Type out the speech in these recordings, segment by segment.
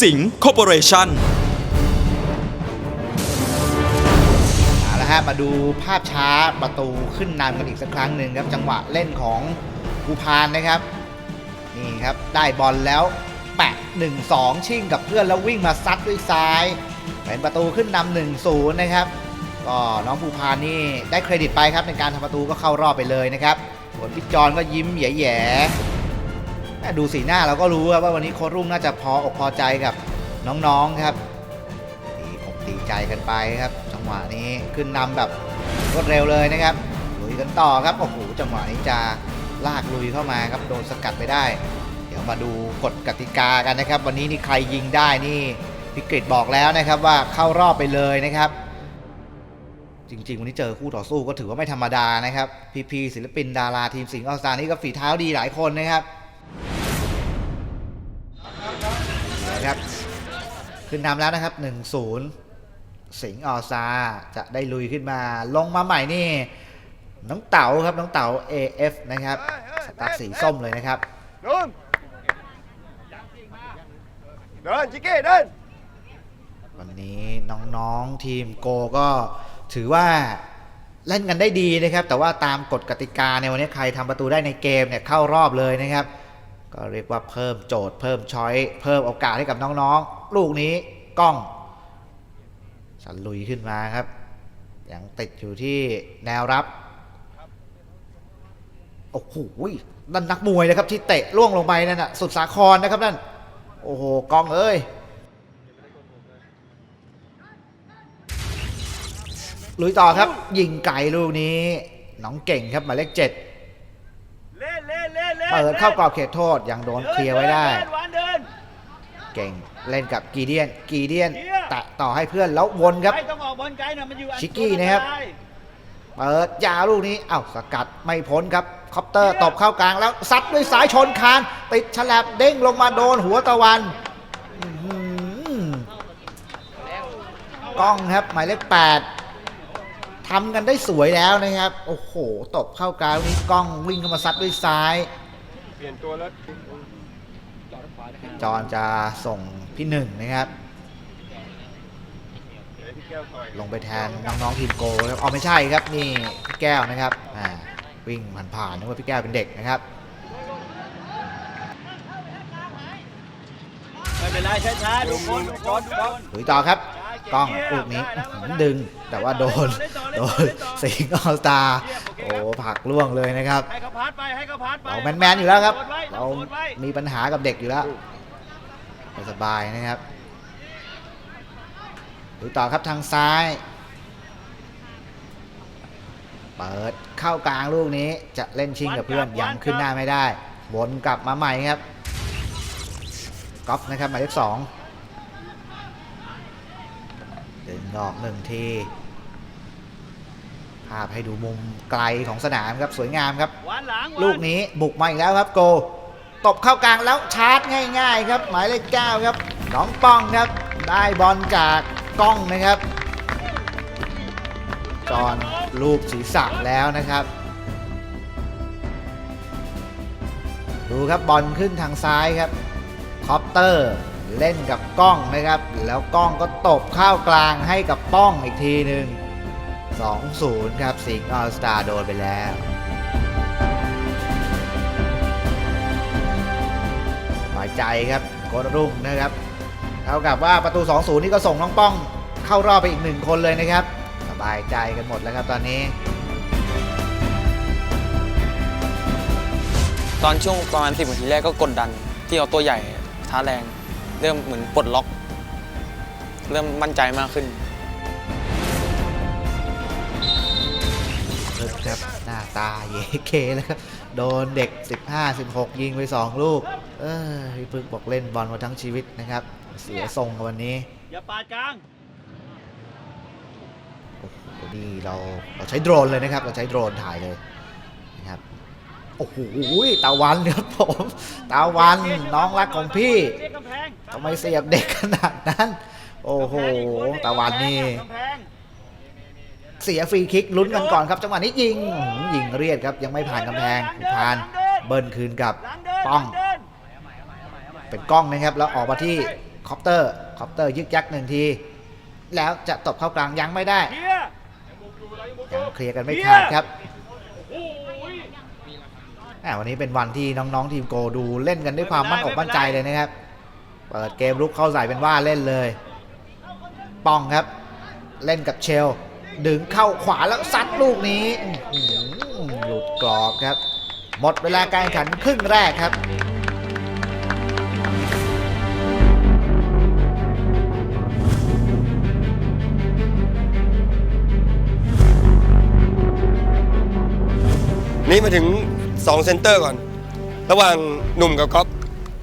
สิงห์คอร์ปอเรชั่น เอาละฮะมาดูภาพช้าประตูขึ้นนำกันอีกสักครั้งหนึ่งครับจังหวะเล่นของภูพานนะครับ นี่ครับได้บอลแล้วแปะ1-2 ชิ่งกับเพื่อนแล้ววิ่งมาซัดด้วยซ้าย เป็นประตูขึ้นนำ1-0นะครับก็น้องภูพานนี่ได้เครดิตไปครับในการทำประตูก็เข้ารอบไปเลยนะครับส่วนพี่จอนก็ยิ้มแย่ๆ แม่ดูสีหน้าเราก็รู้ครับว่าวันนี้โค้ชรุ่งน่าจะพออกพอใจกับน้องๆครับตีอกตีใจกันไปครับ จังหวะนี้ขึ้นนำแบบรวดเร็วเลยนะครับลุยกันต่อครับโอ้โหจังหวะนี้จะลากลุยเข้ามาครับโดนสกัดไปได้ เดี๋ยวมาดูกฎกติกากันนะครับ วันนี้นี่ใครยิงได้นี่พิกฤตบอกแล้วนะครับว่าเข้ารอบไปเลยนะครับ จริง ๆ วันนี้เจอคู่ต่อสู้ก็ถือว่าไม่ธรรมดานะครับพีๆศิลปินดาราทีมสิงห์ออลสตาร์นี่ก็ฝีเท้าดีหลายคนนะครับ นะครับ ขึ้นนำแล้วนะครับ 1-0 สิงห์ออซาจะได้ลุยขึ้นมา ลงมาใหม่นี่ น้องเต๋าครับ น้องเต๋า AF นะครับ สตั๊กสีส้มเลยนะครับ เดินเดินจิกเก้เดินวันนี้น้องๆทีมโกก็ถือว่าเล่นกันได้ดีนะครับ แต่ว่าตามกฎกติกาในวันนี้ใครทำประตูได้ในเกมเนี่ยเข้ารอบเลยนะครับ ก็เรียกว่าเพิ่มโจทย์เพิ่มช้อยเพิ่มโอกาสให้กับน้องๆ ลูกนี้กล้องสันลุยขึ้นมาครับ ยังติดอยู่ที่แนวรับโอ้โหนั่นนักมวยนะครับที่เตะล่วงลงไปนั่นน่ะสุดสาครนะครับนั่นโอ้โหกล้องเอ้ยลุยต่อครับ ยิงไก่ลูกนี้ น้องเก่งครับหมายเลขเจ็ด เล่นเล่นเปิดเข้ากรอบเขตโทษยังโดนเคลียร์ไว้ได้เดินวันเดินเก่งเล่นกับกีเดียน กีเดียนแตะต่อให้เพื่อนแล้ววนครับไม่ต้องออกบอลไกลนะมันอยู่อันชิกกี้นะครับเปิดยาวลูกนี้เอ้าสกัดไม่พ้นครับคอปเตอร์ตบเข้ากลางแล้วซัดด้วยสายชนคานติดฉลับเด้งลงมาโดนหัวตะวันอื้อหือกล้องครับ หมายเลขแปดทำกันได้สวยแล้วนะครับ โอ้โห ตบเข้ากลางลูกนี้กล้องวิ่งเข้ามาซัดด้วยซ้ายเปลี่ยนตัวแล้วจอนจะส่งพี่หนึ่งนะครับเดี๋ยวพี่แก้วต่อยลงไปแทนน้องๆทีมโกครับอ๋อไม่ใช่ครับนี่พี่แก้วนะครับอ่าวิ่งผ่านๆนึกว่าพี่แก้วเป็นเด็กนะครับ ไม่เป็นไรช้าๆดูคนดูคนดูคนลุยต่อครับกล้องลูกนี้อื้อหือดึงแต่ว่าโดน โดนสิงห์ออลสตาร์โอ้ ผลักล่วงเลยนะครับให้เขาพาดไปให้เขาพาดไปเราแมนๆอยู่แล้วครับโดนไว้เราโดนไว้มีปัญหากับเด็กอยู่แล้วสบายๆนะครับลุยต่อครับทางซ้าย เปิดเข้ากลางลูกนี้จะเล่นชิงกับเพื่อนยังขึ้นหน้าไม่ได้วนกลับมาใหม่ครับก๊อฟนะครับหมายเลขสองดึงออกหนึ่งทีภาพให้ดูมุมไกลของสนามครับสวยงามครับวันหลังลูกนี้บุกมาอีกแล้วครับโก ตบเข้ากลางแล้วชาร์จง่าย ๆ ครับ หมายเลขเก้าครับน้องป้องครับ ได้บอลจากกล้องนะครับ จอนลูกศีรษะแล้วนะครับ ดูครับบอลขึ้นทางซ้ายครับคอปเตอร์เล่นกับกล้องนะครับ แล้วกล้องก็ตบเข้ากลางให้กับป้องอีกทีหนึ่ง 2-0 ครับสิงห์ออลสตาร์โดนไปแล้ว หมายใจครับโกดรุ่งนะครับเท่ากับว่าประตู 2-0 นี่ก็ส่งน้องป้องเข้ารอบไปอีกหนึ่งคนเลยนะครับ สบายใจกันหมดแล้วครับตอนนี้ ตอนช่วงประมาณ10นาทีแรกก็กดดัน ที่เอาตัวใหญ่ท้าแรง เริ่มเหมือนปลดล็อก เริ่มมั่นใจมากขึ้น ครับ หน้าตาเยเคแล้วครับโดนเด็ก 15 16 ยิงไป 2 ลูก เออพี่พึกบอกเล่นบอลมาทั้งชีวิตนะครับ เสียทรงกับวันนี้ อย่าปาดกลางโอ้โหนี่เราเราใช้โดรนเลยนะครับ เราใช้โดรนถ่ายเลยนะครับ โอ้โหตาวันครับผม ตาวันน้องรักของพี่เรียกกำแพงทำไมเสียบเด็กขนาดนั้น โอ้โห ตาวันนี่กำแพง เสียฟรีคิกลุ้นกันก่อนครับ จังหวะนี้ยิงอื้อหือยิงเรียดครับยังไม่ผ่านกำแพงผ่านเบิ้ลคืนกับหลังเดินป้องหลัเดินเป็นกล้องนะครับแล้วออกมาที่คอปเตอร์คอปเตอร์ยึกยักหนึ่งที แล้วจะตบเข้ากลางยังไม่ได้เคลียร์ยังเคลียร์กันไม่ขาดครับแหมวันนี้เป็นวันที่น้องๆทีมโกดูเล่นกันด้วยความมั่นอกมั่นใจเลยนะครับ เปิดเกมลุกเข้าใส่เป็นว่าเล่นเลย ป้องครับ เล่นกับเชล ดึงเข้าขวาแล้วซัดลูกนี้หลุดกรอบครับ หมดเวลาการแข่งขันครึ่งแรกครับนี่มาถึง2เซนเตอร์ก่อน ระหว่างหนุ่มกับก๊อฟ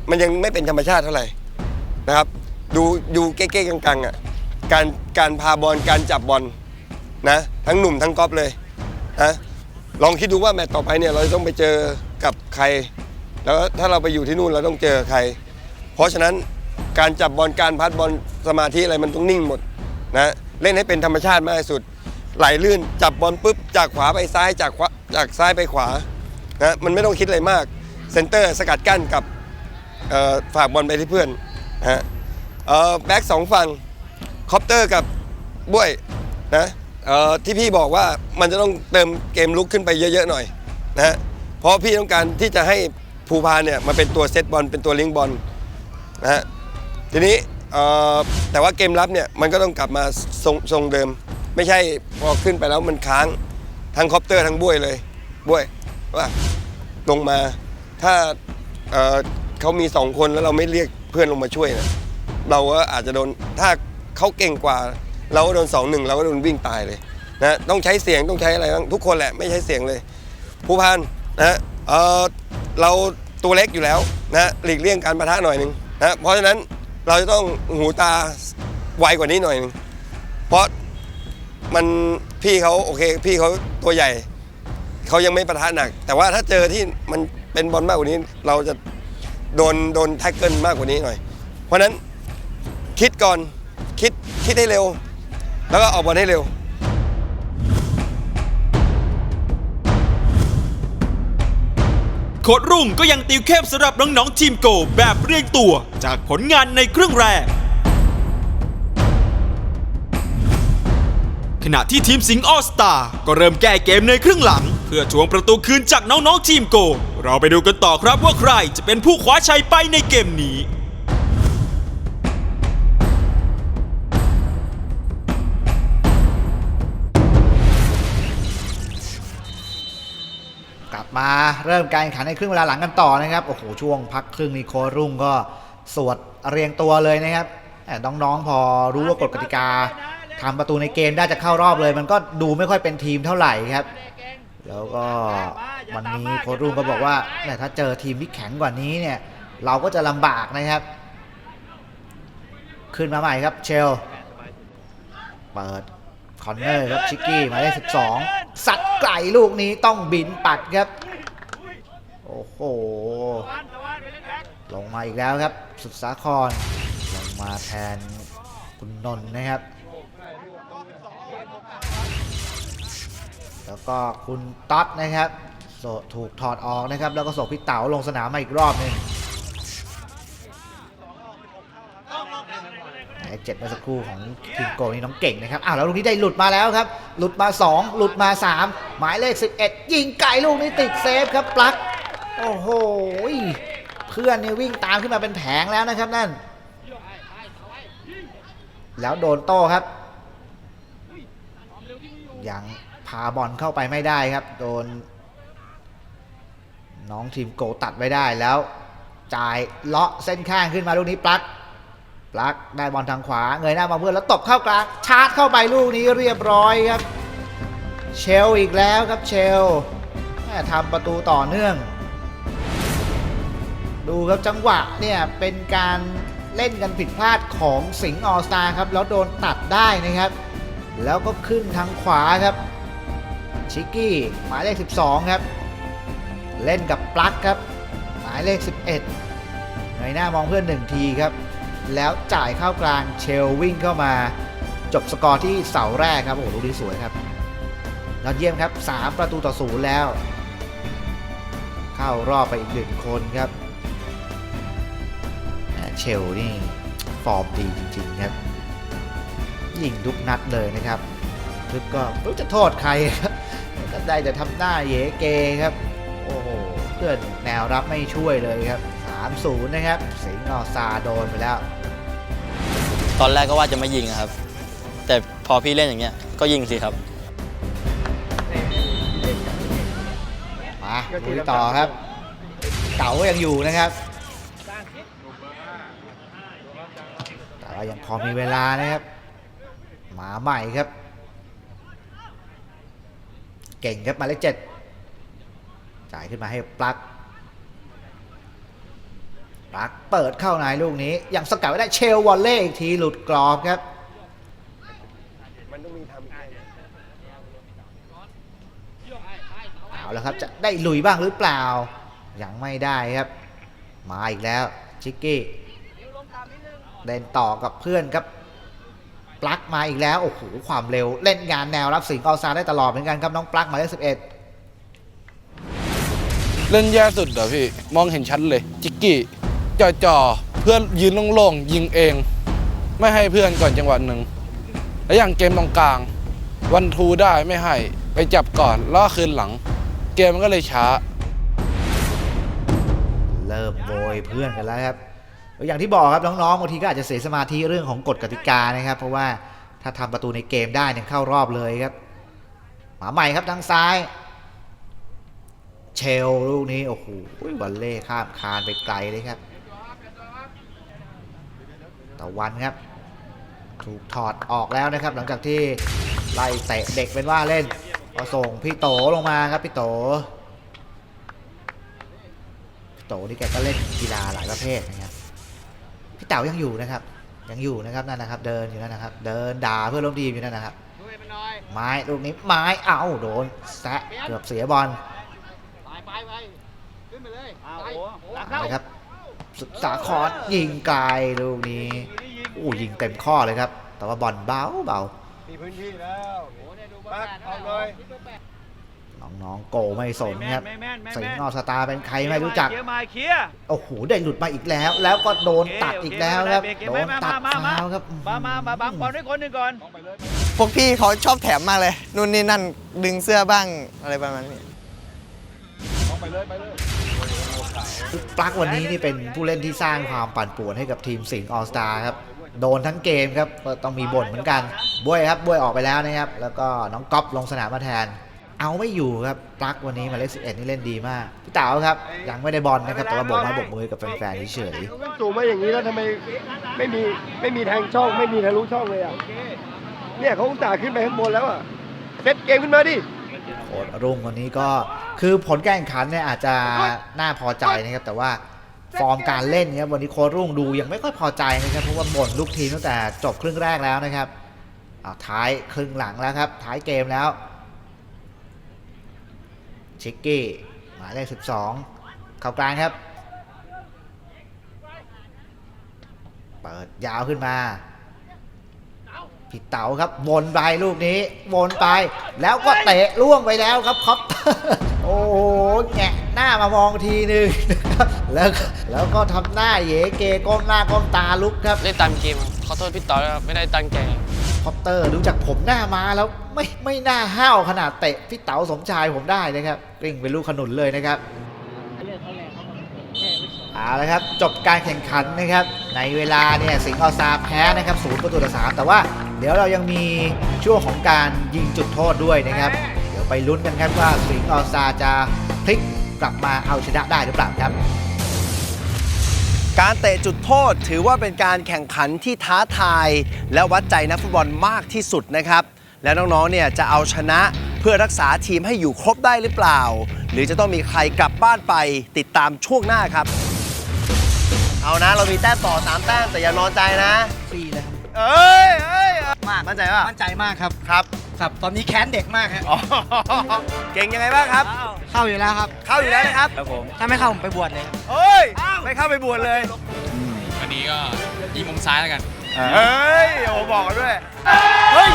มันยังไม่เป็นธรรมชาติเท่าไหร่นะครับ ดูดูเก๊กๆกังๆอะการการพาบอลการจับบอล นะทั้งหนุ่มทั้งก๊อฟเลยนะลองคิดดูว่าแมตต์ต่อไปเนี่ยเราจะต้องไปเจอกับใคร แล้วถ้าเราไปอยู่ที่นู่นเราต้องเจอใคร เพราะฉะนั้นการจับบอลการพัดบอลสมาธิอะไรมันต้องนิ่งหมดนะเล่นให้เป็นธรรมชาติมากที่สุด ไหลลื่นจับบอลปุ๊บจากขวาไปซ้ายจากขวาจากซ้ายไปขวานะมันไม่ต้องคิดอะไรมากเซนเตอร์สกัดกั้นกับฝากบอลไปที่เพื่อนนะฮะแบ็กสองฝั่งคอปเตอร์กับบ้วยนะ เอ่อที่พี่บอกว่ามันจะต้องเติมเกมลุกขึ้นไปเยอะๆหน่อยนะฮะเพราะพี่ต้องการที่จะให้ภูพานเนี่ยมาเป็นตัวเซตบอลเป็นตัวลิงก์บอลนะฮะทีนี้เอ่อแต่ว่าเกมรับเนี่ยมันก็ต้องกลับมาทรงทรงเดิม ไม่ใช่พอขึ้นไปแล้วมันค้างทั้งคอปเตอร์ทั้งบ้วยเลยบ้วยว่าลงมาถ้าเอ่อเขามีสองคนแล้วเราไม่เรียกเพื่อนลงมาช่วยนะเราก็อาจจะโดนถ้าเขาเก่งกว่า เราก็โดนสองหนึ่งเราก็โดนวิ่งตายเลยนะต้องใช้เสียงต้องใช้อะไรบ้างทุกคนแหละไม่ใช้เสียงเลย ผู้พันนะเออเราตัวเล็กอยู่แล้วนะหลีกเลี่ยงการประทะหน่อยหนึ่งนะเพราะฉะนั้นเราจะต้องหูตาไวกว่านี้หน่อยหนึงเพราะมันพี่เขาโอเค พี่เขาตัวใหญ่เขายังไม่ประทะหนัก แต่ว่าถ้าเจอที่มันเป็นบอลมากกว่านี้ เราจะโดนโดนแท็กเกิลมากกว่านี้หน่อย เพราะฉะนั้นคิดก่อนคิดคิดให้เร็ว แล้วก็ออกบอลให้เร็ว โค้ดรุ่งก็ยังติวเข้มสำหรับน้องๆทีมโกแบบเรียงตัวจากผลงานในครึ่งแรก ขณะที่ทีมสิงห์ออสตาก็เริ่มแก้เกมในครึ่งหลัง เพื่อทวงประตูคืนจากน้องๆทีมโก เราไปดูกันต่อครับว่าใครจะเป็นผู้คว้าชัยไปในเกมนี้ มาเริ่มการแข่งขันในครึ่งเวลาหลังกันต่อนะครับโอ้โหช่วงพักครึ่งนี้โครุ่งก็สวดเรียงตัวเลยนะครับแต่น้องๆพอรู้ว่ากฎกติกาทำประตูในเกมได้จะเข้ารอบเลย มันก็ดูไม่ค่อยเป็นทีมเท่าไหร่ครับ แล้วก็วันนี้โค้ชรุ่งก็บอกว่าแต่ถ้าเจอทีมที่แข็งกว่านี้เนี่ย เราก็จะลำบากนะครับ ขึ้นมาใหม่ครับเชล เปิด คอนเนอร์ครับชิกกี้หมายเลข12 สัตว์ไก่ลูกนี้ต้องบินปัดครับ โอ้โห ลงมาอีกแล้วครับ สุดสาคร ลงมาแทนคุณนนท์นะครับ แล้วก็คุณต๊อดนะครับโสถูกถอดออกนะครับ แล้วก็ส่งพี่เต๋าลงสนามมาอีกรอบหนึ่ง ไอ้เจ็ดเมื่อสักครู่ของทีมโกนี่น้องเก่งนะครับอ้าวแล้วลูกนี้ได้หลุดมาแล้วครับ หลุดมา 2 หลุดมา 3 หมายเลข 11 ยิงไก่ลูกนี้ติดเซฟครับปลั๊กโอ้โหเพื่อนเนี่ยวิ่งตามขึ้นมาเป็นแผงแล้วนะครับนั่น แล้วโดนโต้ครับ ยังพาบอลเข้าไปไม่ได้ครับ โดน น้องทีมโกตัดไว้ได้แล้ว จ่ายเลาะเส้นข้างขึ้นมาลูกนี้ปลั๊ก ปลักได้บอลทางขวาเงยหน้ามาเพื่อนแล้วตบเข้ากลางชาร์จเข้าไปลูกนี้เรียบร้อยครับ เชลอีกแล้วครับเชลแม่ทำประตูต่อเนื่อง ดูครับจังหวะเนี่ยเป็นการเล่นกันผิดพลาดของสิงห์ออสตาครับแล้วโดนตัดได้นะครับ แล้วก็ขึ้นทางขวาครับ ชิกกี้หมายเลข 12 ครับ เล่นกับปลั๊กครับ หมายเลข 11เงยหน้ามองเพื่อนหนึ่งทีครับ แล้วจ่ายเข้ากลางเชลวิ่งเข้ามา จบสกอร์ที่เสาแรกครับโอ้โหลูกนี้สวยครับยอดเยี่ยมครับ 3 ประตูต่อศูนย์แล้ว เข้ารอบไปอีกหนึ่งคนครับเชลนี่ฟอร์มดีจริงๆครับยิงทุกนัดเลยนะครับทึบก็ไม่รู้จะโทษใครครับได้แต่ทำหน้าเยเกครับ โอ้โหเพื่อนแนวรับไม่ช่วยเลยครับ 3-0 นะครับ สิงห์ออซาโดนไปแล้ว ตอนแรกก็ว่าจะไม่ยิงอะครับ แต่พอพี่เล่นอย่างเงี้ยก็ยิงสิครับ มาลุยต่อครับเก๋ายังอยู่นะครับแต่ว่ายังพอมีเวลานะครับ หมาใหม่ครับ เก่งครับหมายเลขเจ็ดจ่ายขึ้นมาให้ปลั๊ก ปลั๊กเปิดเข้าในลูกนี้ยังสกัดไว้ได้เชลวอลเล่อีกทีหลุดกรอบครับมันต้องมีทำอีกแน่เอาแล้วครับจะได้ลุยบ้างหรือเปล่า ยังไม่ได้ครับ มาอีกแล้วชิกกี้เล่นต่อกับเพื่อนครับ ปลั๊กมาอีกแล้ว โอ้โห ความเร็ว เล่นงานแนวรับสิงห์ออลซาได้ตลอดเหมือนกันครับ น้องปลั๊กหมายเลขสิบเอ็ดเล่นแย่สุดเหรอพี่ มองเห็นชัดเลย จิกกี้ จ่อจ่อๆเพื่อนยืนโล่งๆยิงเอง ไม่ให้เพื่อนก่อนจังหวะหนึ่งแล้วอย่างเกมตรงกลาง วันทูได้ไม่ให้ไปจับก่อนล่อคืนหลัง เกมมันก็เลยช้า เริ่มโวยเพื่อนกันแล้วครับอย่างที่บอกครับน้องๆบางทีก็อาจจะเสียสมาธิเรื่องของกฎกติกานะครับ เพราะว่าถ้าทำประตูในเกมได้เนี่ยเข้ารอบเลยครับหมาใหม่ครับทางซ้าย เชลลูกนี้โอ้โหบอลเล่ข้ามคานไปไกลเลยครับ ตะวันครับ ถูกถอดออกแล้วนะครับ หลังจากที่ไล่เตะเด็กเป็นว่าเล่นก็ส่งพี่โตลงมาครับพี่โตพี่โตนี่แกก็เล่นกีฬาหลายประเภทนะครับพี่เต๋ายังอยู่นะครับ ยังอยู่นะครับนั่นนะครับ เดินอยู่นั่นนะครับ เดินด่าเพื่อนร่วมทีมอยู่นั่นนะครับไม้ลูกนี้ไม้เอ้าโดนแซะเกือบเสียบอลอ้าวโอ้โหเอาเลยครับ สุดสาครยิงไกลลูกนี้อู้ยิงเต็มข้อเลยครับ แต่ว่าบอลเบาเบามีพื้นที่แล้วปักออกเลยน้องๆโกไม่สนครับแม่นแม่นแม่นสิงแม่นห์นอสตาร์เป็นใครไม่รู้จักเคลียร์มาเคลียร์โอ้โหได้หลุดมาอีกแล้ว แล้วก็โดนตัดอีกแล้วครับโอเคโดโอเคนตัดมามามาฟาวล์ครับมามามาบังบอลด้วยคนหนึ่งก่อนพวกพี่เขาชอบแถมมากเลยนู่นนี่นั่นดึงเสื้อบ้างอะไรประมาณนี้ปลั๊ ปลักวันนี้นี่เป็นผู้เล่นที่สร้างความปั่นป่วนให้กับทีมสิงห์ออสตาครับ โดนทั้งเกมครับก็ต้องมีบ่นเหมือนกันบวยครับบวยออกไปแล้วนะครับ แล้วก็น้องก๊อฟลงสนามมาแทน เอาไม่อยู่ครับปลั๊กวันนี้หมายเลขสิบเอ็ดนี่เล่นดีมากพี่เต๋าครับ ยังไม่ได้บอลนะครับแต่ว่าบกม้โบกมือกับแฟนๆเฉยๆสูงมาอย่างนี้แล้วทำไมไม่มีไม่มีแทงช่องไม่มีทะลุช่องเลยอะเนี่ยเขาอุตส่าห์ขึ้นไปข้างบนแล้วอะเซตเกมขึ้นมาดิ โค้ดรุ่งวันนี้ก็คือผลการแข่งขันเนี่ยอาจจะน่าพอใจนะครับแต่ว่าฟอร์มการเล่นเนี่ยวันนี้โค้ดรุ่งดูยังไม่ค่อยพอใจนะครับเพราะว่าบ่นลูกทีมตั้งแต่จบครึ่งแรกแล้วนะครับเอาท้ายครึ่งหลังแล้วครับท้ายเกมแล้วชิกกี้หมายเลข12 เข้ากลางครับ เปิดยาวขึ้นมา พี่เต๋าครับวนไปลูกนี้วนไป แล้วก็เตะล่วงไปแล้วครับคอปเตอร์โอ้โหแงะหน้ามามองทีนึงนะครับแล้วก็แล้วก็ทำหน้าเหยเกก้มหน้าก้มตาลุกครับเล่นตามเกมครับขอโทษพี่ต่อแล้วครับไม่ได้ตั้งใจคอปเตอร์ดูจากผมหน้ามาแล้วไม่ไม่น่าห้าวขนาดเตะพี่เต๋าสมชายผมได้นะครับกริ่งเป็นลูกขนุนเลยนะครับเอาละครับ จบการแข่งขันนะครับ ในเวลาเนี่ยสิงห์ออสตาแพ้นะครับศูนย์ประตูต่อสามแต่ว่า เดี๋ยวเรายังมีช่วงของการยิงจุดโทษด้วยนะครับ เดี๋ยวไปลุ้นกันครับว่าสิงห์ออสตาจะพลิกกลับมาเอาชนะได้หรือเปล่าครับ การเตะจุดโทษถือว่าเป็นการแข่งขันที่ท้าทาย และวัดใจนักฟุตบอลมากที่สุดนะครับ และน้องๆเนี่ยจะเอาชนะเพื่อรักษาทีมให้อยู่ครบได้หรือเปล่า หรือจะต้องมีใครกลับบ้านไปติดตามช่วงหน้าครับ เอานะเรามีแต้มต่อ 3 แต้มแต่อย่านอนใจนะ ฟรีเลยครับ เอ้ยเอ้ย มากมั่นใจป่ะมั่นใจมากครับครับครับตอนนี้แค้นเด็กมากครับอ๋อเก่งยังไงบ้างครับ เข้าอยู่แล้วครับ เข้าอยู่แล้วนะครับถ้าไม่เข้าผมไปบวชเลยครับเอ้ยไม่เข้าไปบวชเลยวันนี้ก็ยิงมุมซ้ายแล้วกันเฮ้ยโอ้บอกกันด้วยเฮ้ย